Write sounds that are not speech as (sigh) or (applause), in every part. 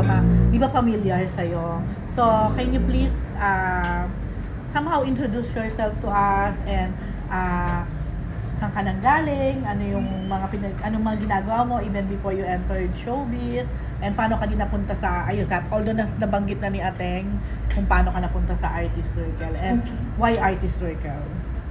pa ma, di ba familiar sa'yo. So, can you please uh, somehow introduce yourself to us and uh, saan ka nang galing, ano yung mga pinag, anong mga ginagawa mo even before you entered showbiz, and paano ka din napunta sa, ayun, sa, although na, nabanggit na ni Ateng, kung paano ka napunta sa artist circle, and Okay. why artist circle?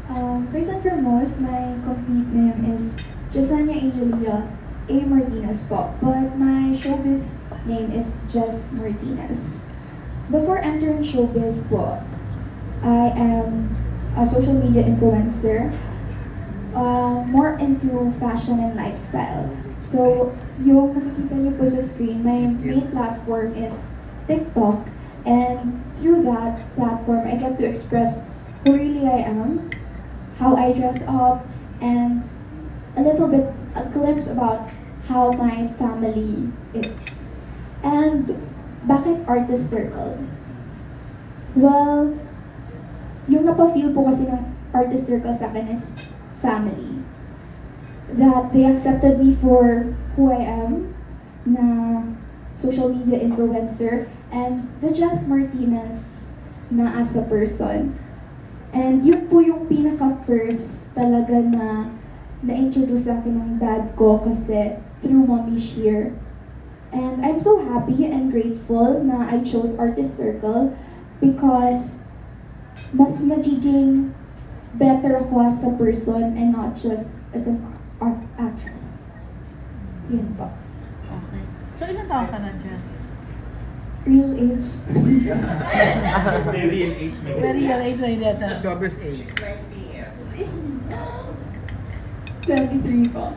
Um, first and foremost, my complete name is Jasania Angelia A. Martinez po. But my showbiz name is Jess Martinez. Before entering showbiz po, I am a social media influencer. Uh, more into fashion and lifestyle. So, yung nakikita niyo po sa screen, my main platform is TikTok. And through that platform, I get to express who really I am, how I dress up, and a little bit, a glimpse about how my family is. And bakit artist circle? Well, yung napafeel po kasi ng artist circle sa akin is family. That they accepted me for who I am, na social media influencer, and the Jess Martinez na as a person. And yun po yung pinaka-first talaga na na-introduce sa akin ng dad ko kasi through Mommy Sheer. And I'm so happy and grateful na I chose Artist Circle because mas nagiging better ako as a person and not just as an art actress. Yun po. Okay. So, ilan taon ka na dyan? Real age. Very in age may Very young age na hindi asa. Jobbers age. 23 po.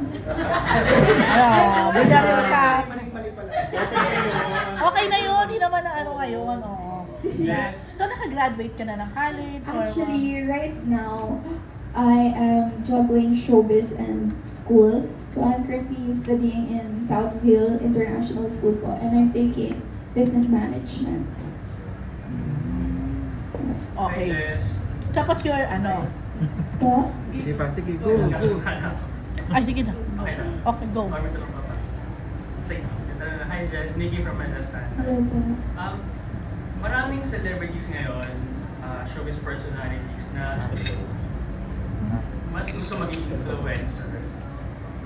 Ah, bigyan mo ka. (laughs) Okay na yun, hindi naman na ano ngayon. oo. Yes. So, nakagraduate ka na ng college? or- Actually, right now, I am juggling showbiz and school. So I'm currently studying in Southville International School po, and I'm taking business management. Okay. Yes. Tapos your ano? Po? Sige pa, sige, go, go. Ay, sige na. Okay na. Okay, go. Lang. Sige. Hi Jess, Nikki from Manastan. Hello. Um, maraming celebrities ngayon, uh, showbiz personalities na mas gusto maging influencer.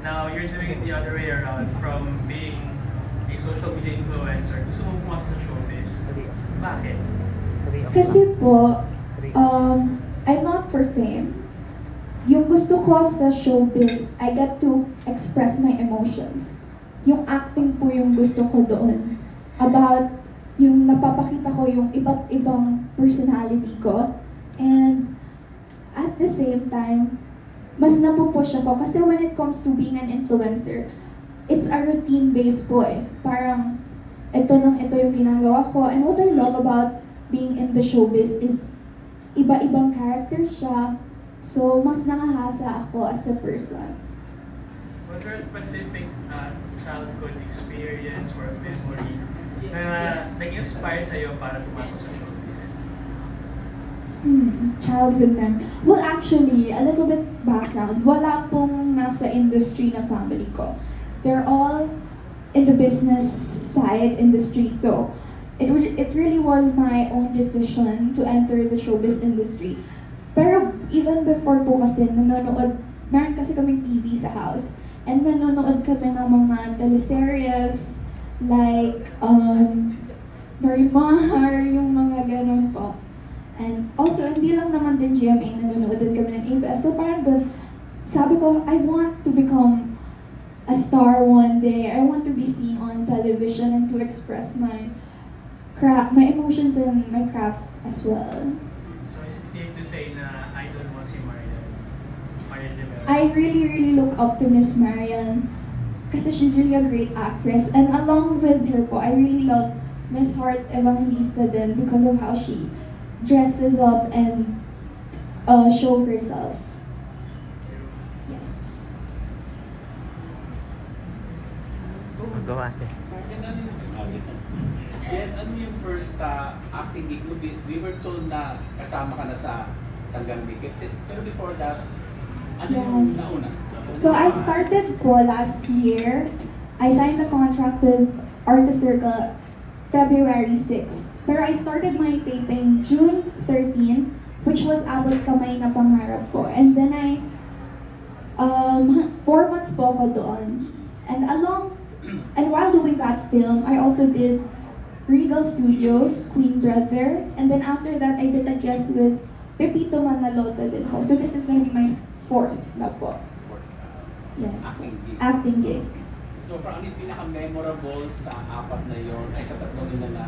Now, you're doing it the other way around from being a social media influencer. Gusto mo pumasok sa showbiz. Bakit? Kasi po, um, I'm not for fame. Yung gusto ko sa showbiz, I get to express my emotions. Yung acting po yung gusto ko doon. About yung napapakita ko yung iba't ibang personality ko. And at the same time, mas napupush ako. Kasi when it comes to being an influencer, it's a routine based po eh. Parang, ito nang ito yung ginagawa ko. And what I love about being in the showbiz is iba-ibang characters siya. So, mas nakahasa ako as a person. Was there a specific uh, childhood experience or memory na nag-inspire sa'yo para pumasok sa showbiz? Hmm, childhood memory. Well, actually, a little bit background. Wala pong nasa industry na family ko. They're all in the business side industry. So, it, re- it really was my own decision to enter the showbiz industry. Pero even before po kasi, nanonood, meron kasi kaming TV sa house. And nanonood kami ng mga teleseries, like, um, Marimar, yung mga ganun po. And also, hindi lang naman din GMA, nanonood din kami ng ABS. So parang doon, sabi ko, I want to become a star one day. I want to be seen on television and to express my craft, my emotions and my craft as well. So is it safe to say na I really, really look up to Miss Marian kasi she's really a great actress. And along with her po, I really love Miss Heart Evangelista then because of how she dresses up and uh, show herself. Yes. Magawa siya. Yes, ano yung first uh, acting gig mo? We, we were told na kasama ka na sa Sanggang Wickets. Pero before that, ano yung Yes. So I started po last year. I signed a contract with Artist Circle February 6. Pero I started my taping June 13, which was Abot Kamay na Pangarap ko. And then I, um, four months po ako doon. And along, and while doing that film, I also did Regal Studios, Queen Brother, and then after that, I did a guest with Pepito Manaloto din ho. So this is gonna be my fourth na po. Of course, uh, Yes. acting gig. Acting gig. So, for ano yung pinaka-memorable sa apat na yon ay sa tatlo nila na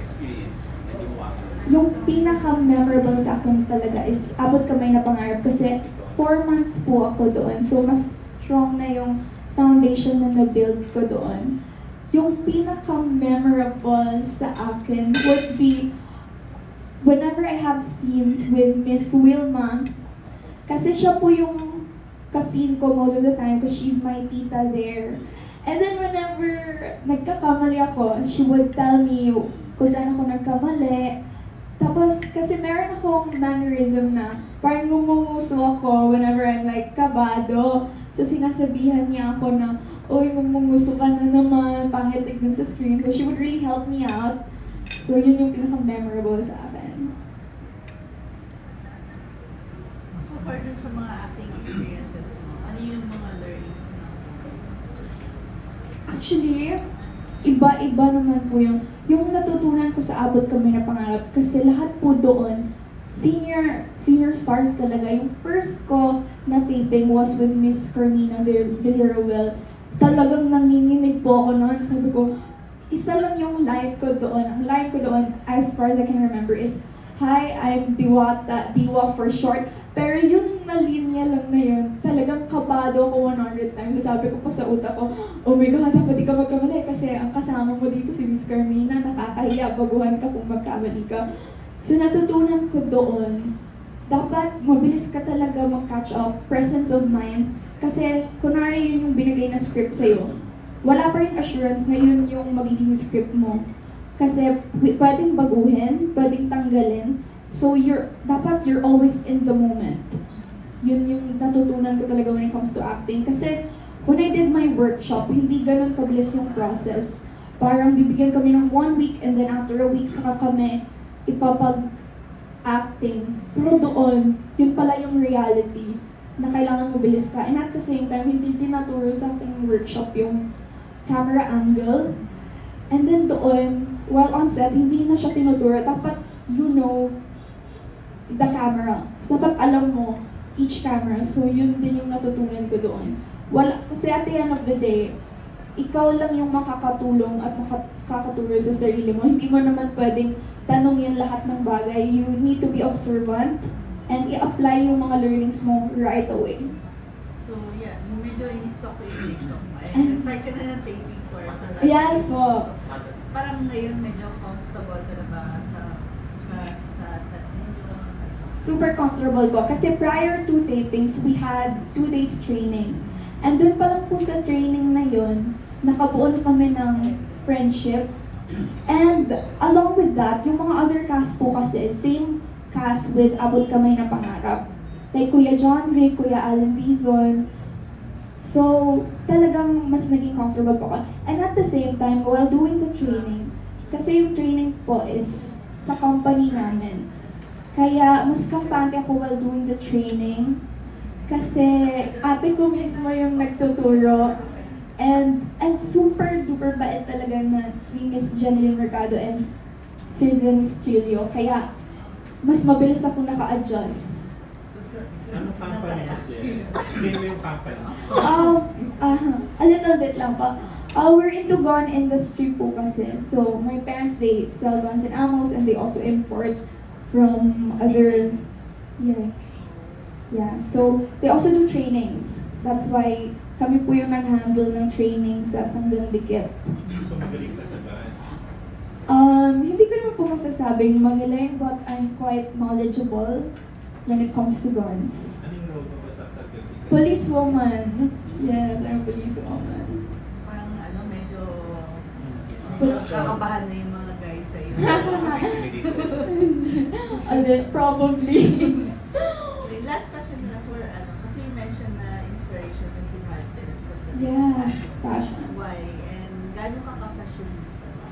experience na ginawa ko? Yung pinaka-memorable sa akin talaga is Abot Kamay na Pangarap kasi four months po ako doon. So, mas strong na yung foundation na na-build ko doon. Yung pinaka-memorable sa akin would be whenever I have scenes with Miss Wilma, kasi siya po yung kasin ko most of the time because she's my tita there. And then whenever nagkakamali ako, she would tell me kung saan ako nagkamali. Tapos, kasi meron akong mannerism na parang ngumunguso ako whenever I'm like kabado. So, sinasabihan niya ako na, Uy, ngumunguso ka na naman, pangit tignan sa screen. So, she would really help me out. So, yun yung pinaka-memorable sa akin. So far dun sa mga acting experiences mo, ano yung mga learnings na Actually, iba-iba naman po yung, yung natutunan ko sa abot kami na pangarap kasi lahat po doon, senior senior stars talaga. Yung first ko na taping was with Miss Carmina Vill- Villaruel. Talagang nanginginig po ako noon. Sabi ko, isa lang yung line ko doon. Ang line ko doon, as far as I can remember, is, Hi, I'm Diwata, Diwa for short. Pero yung na linya lang na yun, talagang kabado ako 100 times. So sabi ko pa sa utak ko, oh my God, dapat di ka magkamali kasi ang kasama mo dito si Miss Carmina, nakakahiya, baguhan ka kung magkamali ka. So natutunan ko doon, dapat mabilis ka talaga mag-catch up, presence of mind. Kasi kunwari yun yung binigay na script sa'yo, wala pa rin assurance na yun yung magiging script mo. Kasi pwedeng baguhin, pwedeng tanggalin. So you're, dapat you're always in the moment. Yun yung natutunan ko talaga when it comes to acting. Kasi when I did my workshop, hindi ganun kabilis yung process. Parang bibigyan kami ng one week and then after a week saka kami ipapag acting. Pero doon, yun pala yung reality na kailangan mabilis ka. And at the same time, hindi tinaturo sa ating workshop yung camera angle. And then doon, while on set, hindi na siya tinuturo. Dapat you know the camera. So, dapat alam mo each camera. So, yun din yung natutunan ko doon. Wala, kasi at the end of the day, ikaw lang yung makakatulong at makakaturo sa sarili mo. Hindi mo naman pwedeng tanungin lahat ng bagay. You need to be observant and i-apply yung mga learnings mo right away. So yeah, medyo in-stock ko yung TikTok mo. And nag-start ka na ng taping course. So, Yes po. Parang ngayon medyo comfortable ka na ba sa sa sa ninyo? Super comfortable po. Kasi prior to tapings, we had two days training. And dun pa lang po sa training na yun, nakabuo na kami ng friendship. And along with that, yung mga other cast po kasi, same cast with Abot Kamay na Pangarap. Like Kuya John Vic, Kuya Alan Dizon. So, talagang mas naging comfortable po ako. And at the same time, while doing the training, kasi yung training po is sa company namin. Kaya mas kampante ako while doing the training. Kasi ate ko mismo yung nagtuturo. And, and super duper bait talaga na ni Miss Janeline Mercado and Sir Dennis Trillo. Kaya mas mabilis ako naka-adjust. So, so, so Anong company? (laughs) Hindi mo yung company. Um, ah, a little bit lang pa. Uh, we're into gun industry po kasi. So, my parents, they sell guns and ammos and they also import from other, yes. Yeah, so they also do trainings. That's why kami po yung nag-handle ng training sa Sanggang Dikit. So magaling ka sa. Um, hindi ko naman po masasabing magaling, but I'm quite knowledgeable when it comes to guns. Anong role mo ba sa certificate? Policewoman. Yes, I'm a policewoman. Parang ano, medyo Wala. kakabahan na yung mga guys (laughs) sa'yo. A little, probably. Okay, last question na for ano, kasi you mentioned na inspiration mo si Martin. yes, fashion. Why? And gano'n ka ka-fashionista ba?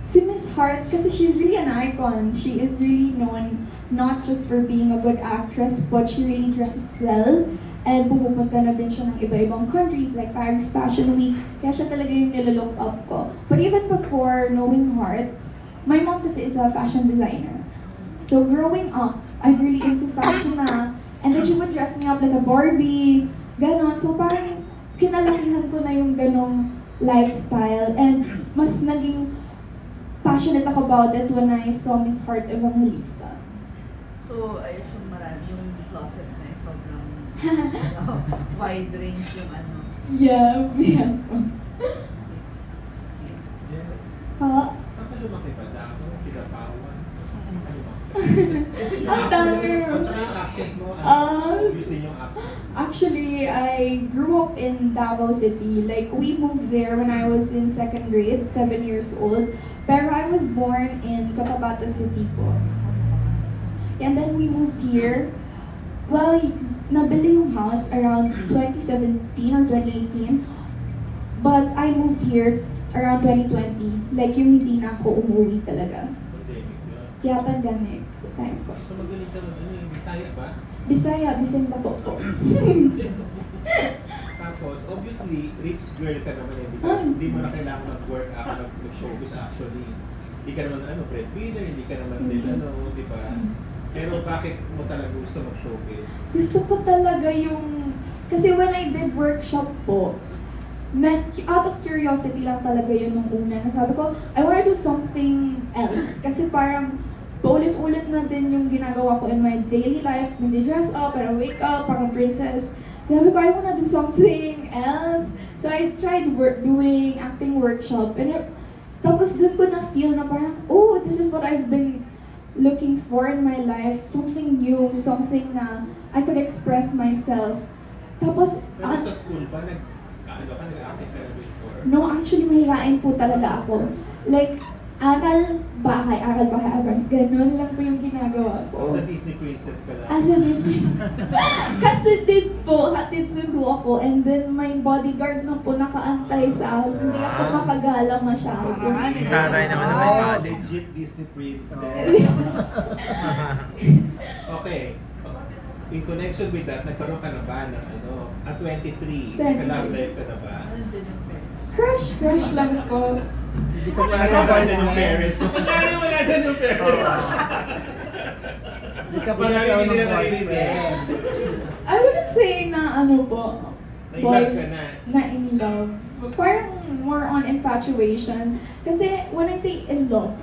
Si Miss Hart, kasi she's really an icon. She is really known not just for being a good actress, but she really dresses well. And pumupunta na din siya ng iba-ibang countries like Paris Fashion Week. Kaya siya talaga yung nilalook up ko. But even before knowing Hart, my mom kasi is a fashion designer. So growing up, I'm really into fashion na. And then she would dress me up like a Barbie, ganon. So parang kinalakihan ko na yung ganong lifestyle. And mas naging passionate ako about it when I saw Miss Heart Evangelista. So, I assume marami yung closet na sobrang (laughs) (laughs) wide range yung ano. yeah, yes Ang dami. mo, yung accent mo, Ah. obviously yung accent. Actually, I grew up in Davao City. Like, we moved there when I was in second grade, seven years old. Pero I was born in Cotabato City po. And then we moved here. Well, nabili yung house around 2017 or 2018. But I moved here around 2020. Like, yung hindi na ako umuwi talaga. Kaya pandemic po. So magaling ka ano yung Bisaya ba? Bisaya, Bisaya po po. (laughs) Tapos, obviously, rich girl ka naman eh. Di, ka, Ay. hindi mo na kailangan mag-work ako nag-showbiz actually. Hindi ka naman ano, breadwinner, hindi ka naman din Mhm. ano, di ba? Pero bakit mo talaga gusto mag-showbiz? gusto ko talaga yung... Kasi when I did workshop po, met, out of curiosity lang talaga yun nung una. Sabi ko, I wanna do something else. Kasi parang paulit-ulit na din yung ginagawa ko in my daily life. Nag-dress up, parang wake up, parang princess. Sabi ko, I wanna do something else. So I tried work, doing acting workshop. And it, tapos dun ko na-feel na parang, oh, this is what I've been looking for in my life. Something new, something na I could express myself. Tapos, Pero ah, sa school nag, ano ka, nag-acting ka before? no, actually, mahihain po talaga ako. Like, aral, bahay, aral, bahay, aral. Ganun lang po yung ginagawa ko. sa Disney Princess ka lang? As a Disney. (laughs) Kasi din po, hatid sundo ako. And then, may bodyguard na po nakaantay sa akin. Hindi ako makagala masyado. Taray naman Ah, naman yung legit Disney Princess. (laughs) okay. In connection with that, nagkaroon ka na ba ng ano, at 23, 23. nagka-love life ka na ba? Crush, crush lang po. Hindi ko Wala pa wala dyan yung parents. Kunyari wala dyan yung parents. Hindi ka pa Kunyari nagkaroon hindi ng nila narinig. I wouldn't say na ano po, Nag-love ka na. na in love. Parang more on infatuation. Kasi when I say in love,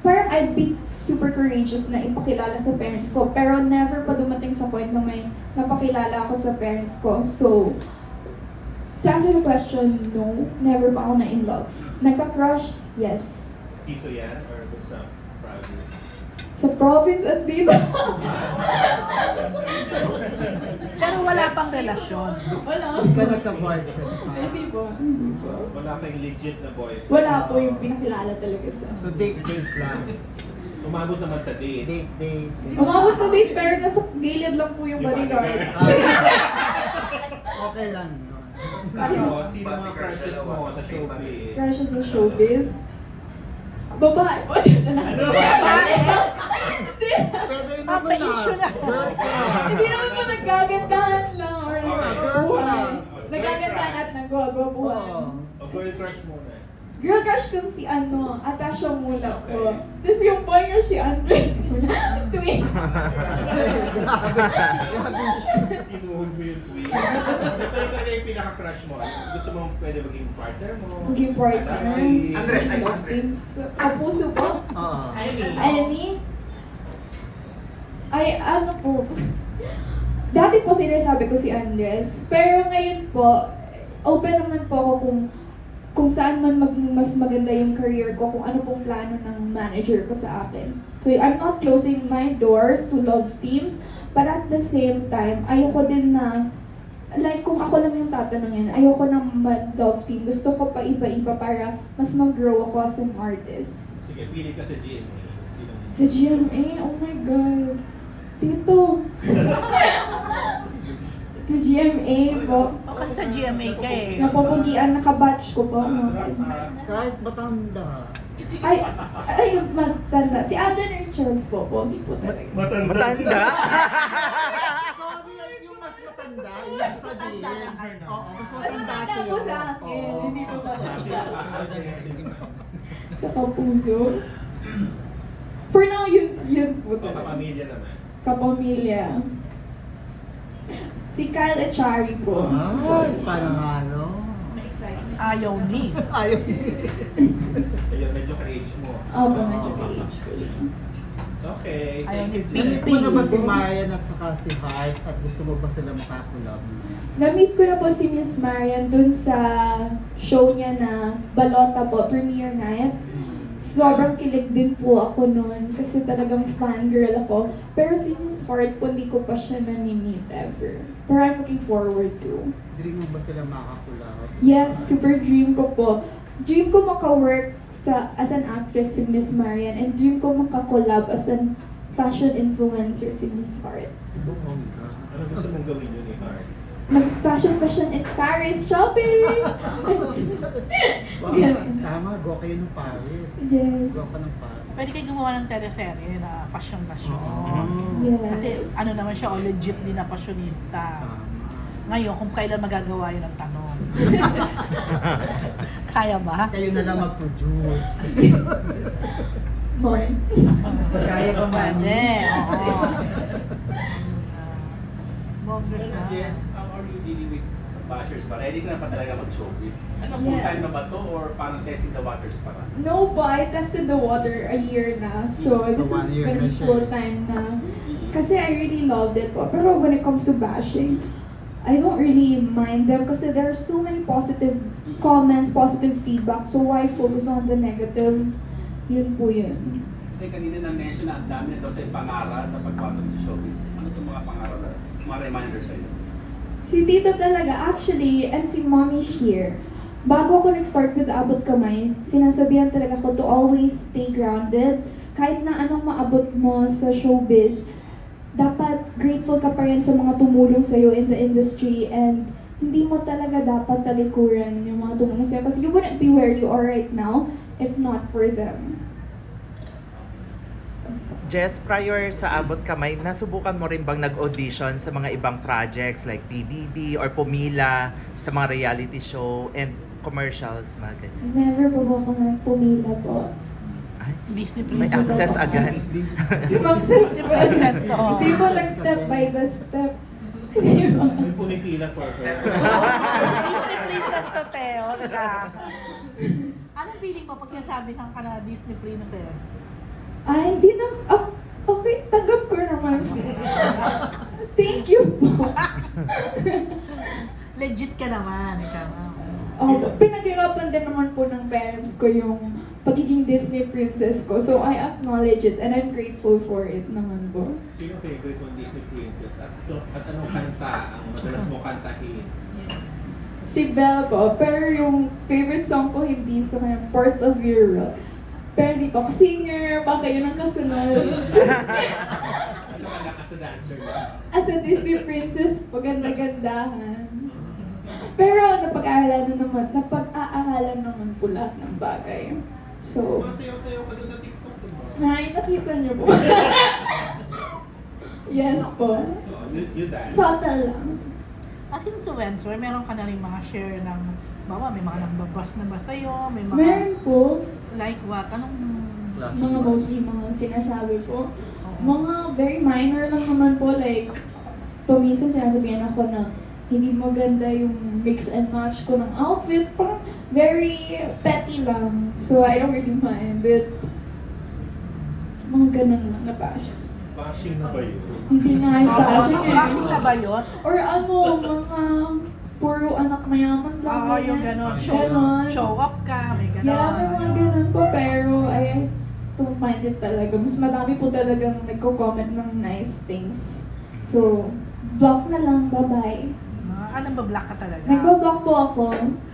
parang I'd be super courageous na ipakilala sa parents ko. Pero never pa dumating sa point na may napakilala ako sa parents ko. So, to answer the question, no. Never pa ako na in love. Nagka-crush? Yes. Dito yan or sa province? Sa province at dito. Pero wala pang relasyon. Wala. Hindi ka nagka-boyfriend pa. Hindi po. Hindi po. Wala kang legit na boyfriend. Wala po yung pinakilala talaga sa... So date days lang. Umabot naman sa date. Date date. Umabot sa date pero nasa gilid lang po yung Yung bodyguard. (laughs) Okay lang Tapos, sino mga crushes mo sa showbiz? Crush sa showbiz. Babae po. Ano? Pwede rin Ah, naman na. pa-issue na. Hindi naman po nagagandahan lang or Nagagandahan at Oo. nagwabuhan. O girl crush muna. Girl crush ko si ano, Atasha Mula po. Okay. Tapos yung boy niya si Andres Mula. Twin. Grabe. Inuhod mo yung tweet. Ano talaga yung pinaka-crush mo? Gusto mo pwede maging partner mo? Maging partner. Andres. Andres, ay, Love teams. Kapuso po. Oo. Amy? Ay, ano po. Dati po sinasabi ko si Andres. Pero ngayon po, open naman po ako kung kung saan man mag, mas maganda yung career ko, kung ano pong plano ng manager ko sa akin. So, I'm not closing my doors to love teams, but at the same time, ayoko din na, like, kung ako lang yung tatanungin, ayoko na mag-love team. Gusto ko pa iba-iba para mas mag-grow ako as an artist. Sige, pili ka sa GMA. Sa GMA, oh my God. Tito. (laughs) to GMA po. O, kasi sa GMA ka eh. Napupugian, nakabatch ko po. Kahit matanda. Ay, ay, matanda. Si Aden Richards po, pogi po talaga. Matanda. (laughs) Sorry, yung mas matanda, yung sabihin. Oo, mas matanda Matanda sa'yo. po sa akin, hindi po matanda. Sa kapuso. For now, yun, yun po talaga. kapamilya naman. Kapamilya. Si Kyle Echari po. Ay. May excitement. (laughs) Ayaw ni. Ayaw Ayun, medyo ka-age mo. Opo, medyo ka-age ko yun. Okay, Ayaw thank you, ni Jen. Namit mo na ba si Marian at saka si Hart at gusto mo ba sila makakulab? Na-meet ko na po si Miss Marian dun sa show niya na Balota po, premiere night. Sobrang kilig din po ako noon kasi talagang fangirl ako. Pero si Miss Hart po, hindi ko pa siya nani-meet ever. Pero I'm looking forward to. Dream mo ba sila makakulab? Yes, super dream ko po. Dream ko maka-work sa, as an actress si Miss Marian and dream ko maka-collab as an fashion influencer si Miss Hart. Bongga. Ano gusto mong gawin yun ni Hart? Mag-fashion fashion in Paris shopping! Wow, Ganun. tama, go (laughs) kayo ng Paris. yes. Go ka ng Paris. Pwede kayo gumawa ng teleserye na fashion na show. Oo. Yes. Kasi ano naman siya, oh, legit din na fashionista. Tama. Ngayon, kung kailan magagawa yun ang tanong. (laughs) Kaya ba? Kayo na lang mag-produce. (laughs) More. Kaya ba, Mami? Pwede, oo. Bongga siya. You dealing with bashers pa? Ready ka na pa talaga mag-showbiz? Ano, Yes. full-time na ba to or parang testing the waters pa lang? No po, I tested the water a year na. So, So, this one is year gonna na be siya. full-time na. Kasi I really loved it po. Pero when it comes to bashing, I don't really mind them kasi there are so many positive comments, positive feedback. So why focus on the negative? Yun po yun. Kasi kanina na-mention na ang dami na daw sa'yo pangaral sa pagpasok sa showbiz. Ano itong mga pangaral na, mga reminder sa'yo? Si Tito talaga, actually, and si Mommy Sheer, bago ako nag-start with Abot Kamay, sinasabihan talaga ko to always stay grounded. Kahit na anong maabot mo sa showbiz, dapat grateful ka pa rin sa mga tumulong sa'yo in the industry and hindi mo talaga dapat talikuran yung mga tumulong sa'yo kasi you wouldn't be where you are right now if not for them. Jess, prior sa Abot Kamay, nasubukan mo rin bang nag-audition sa mga ibang projects like PBB or pumila sa mga reality show and commercials, mga ganyan? Never po po ako nagpumila po. Ay, Disney may access agad. Princess to. Hindi po nag-step by the step. Di ba? May pumipila. Disney princess to, Teo. Anong feeling mo pag nasabi ng ka na Disney princess? Ah, hindi na, ah, okay, tanggap ko naman. Thank you po. Legit ka naman. Ikaw. Oh, pinaghirapan din naman po ng parents ko yung pagiging Disney princess ko. So I acknowledge it and I'm grateful for it naman po. Sino favorite mong Disney princess? At, at anong kanta ang madalas mo kantahin? Si Belle po, pero yung favorite song ko hindi sa kanya, Part of Your World. Pero hindi po ako singer, baka yun ang kasunod. Ano ka naka sa dancer? As a Disney princess, maganda-gandahan. Pero napag-aaralan na naman, napag-aaralan naman po lahat ng bagay. So, Sumasayaw-sayaw ka doon sa TikTok. Nay, nakita niyo po. (laughs) yes po. Oh, you, you dance. Subtle lang. As influencer, meron ka na rin mga share ng, bawa may mga nagbabas na ba sa'yo, may mga, Meron po, like what? Anong, Class. mga mostly mga sinasabi po. Oo. Mga very minor lang naman po, like, paminsan sinasabihan ako na hindi maganda yung mix and match ko ng outfit. Parang very petty lang. So, I don't really mind it. Mga ganun lang na bash. Bashing na ba yun? Hindi nga yung bashing eh. bakit na ba yun? Or ano, mga puro anak mayaman lang. Oo, yung ganyan. gano'n. Show, Ganon. show up ka, may gano'n. Yeah, may mga ganun po, pero mind it talaga. Mas madami po talagang nagko-comment ng nice things. So, block na lang, bye-bye. Ah, anong ba-block ka talaga? Nagbo-block po ako.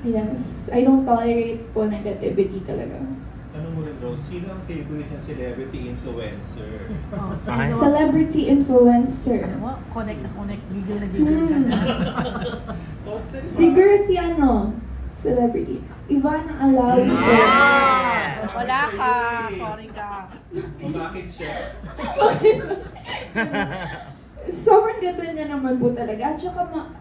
Yes. I don't tolerate po negativity talaga. Rose, sino ang favorite ng celebrity influencer? Oh, (laughs) so, Ay. ano, Celebrity influencer. ano? Connect na connect. Gigil na gigil ka na. Oh, talaga? Siguro si ano, celebrity. Ivana Alawi. Ah! Wala ka. Sorry ka. Bakit siya? (laughs) Sobrang ganda niya naman po talaga. At saka ma-